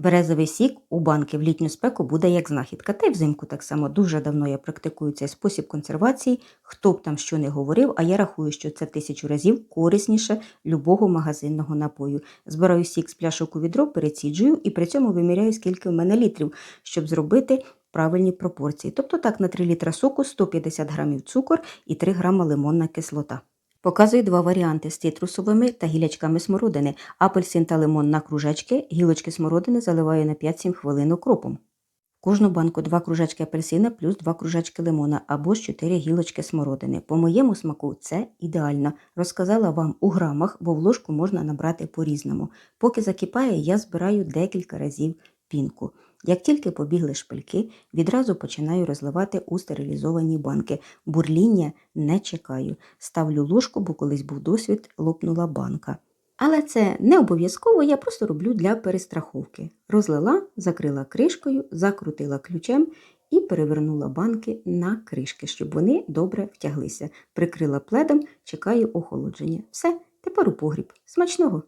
Березовий сік у банки в літню спеку буде як знахідка, та й взимку так само. Дуже давно я практикую цей спосіб консервації. Хто б там що не говорив, а я рахую, що це тисячу разів корисніше любого магазинного напою. Збираю сік з пляшок у відро, переціджую і при цьому виміряю, скільки в мене літрів, щоб зробити правильні пропорції. Тобто так, на 3 літра соку 150 грамів цукор і 3 грама лимонна кислота. Показую два варіанти з цитрусовими та гілячками смородини. Апельсин та лимон на кружечки, гілочки смородини заливаю на 5-7 хвилин окропом. В кожну банку 2 кружечки апельсина плюс 2 кружечки лимона або ж 4 гілочки смородини. По моєму смаку це ідеально. Розказала вам у грамах, бо в ложку можна набрати по-різному. Поки закипає, я збираю декілька разів пінку. Як тільки побігли шпильки, відразу починаю розливати у стерилізовані банки. Бурління не чекаю. Ставлю ложку, бо колись був досвід, лопнула банка. Але це не обов'язково, я просто роблю для перестраховки. Розлила, закрила кришкою, закрутила ключем і перевернула банки на кришки, щоб вони добре втяглися. Прикрила пледом, чекаю охолодження. Все, тепер у погріб. Смачного!